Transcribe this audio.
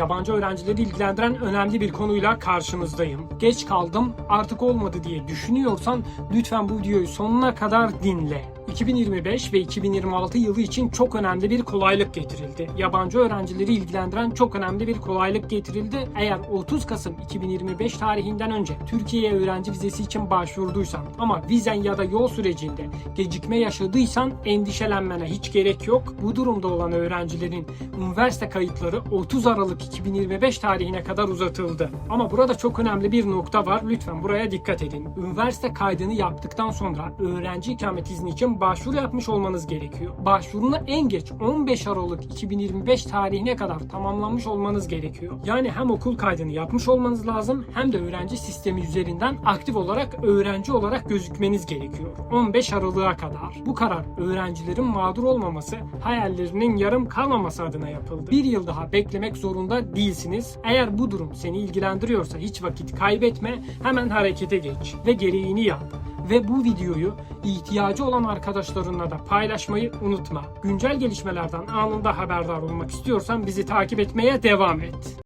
yabancı öğrencileri ilgilendiren önemli bir konuyla karşınızdayım. Geç kaldım, artık olmadı diye düşünüyorsan lütfen bu videoyu sonuna kadar dinle. 2025 ve 2026 yılı için çok önemli bir kolaylık getirildi. Yabancı öğrencileri ilgilendiren çok önemli bir kolaylık getirildi. Eğer 30 Kasım 2025 tarihinden önce Türkiye'ye öğrenci vizesi için başvurduysan ama vizen ya da yol sürecinde gecikme yaşadıysan endişelenmene hiç gerek yok. Bu durumda olan öğrencilerin üniversite kayıtları 30 Aralık 2025 tarihine kadar uzatıldı. Ama burada çok önemli bir nokta var. Lütfen buraya dikkat edin. Üniversite kaydını yaptıktan sonra öğrenci ikamet izni için başvuru yapmış olmanız gerekiyor. Başvurunu en geç 15 Aralık 2025 tarihine kadar tamamlanmış olmanız gerekiyor. Yani hem okul kaydını yapmış olmanız lazım hem de öğrenci sistemi üzerinden aktif olarak öğrenci olarak gözükmeniz gerekiyor. 15 Aralık'a kadar. Bu karar öğrencilerin mağdur olmaması, hayallerinin yarım kalmaması adına yapıldı. Bir yıl daha beklemek zorunda değilsiniz. Eğer bu durum seni ilgilendiriyorsa hiç vakit kaybetme, hemen harekete geç ve gereğini yap ve bu videoyu ihtiyacı olan arkadaşlarınla da paylaşmayı unutma. Güncel gelişmelerden anında haberdar olmak istiyorsan bizi takip etmeye devam et.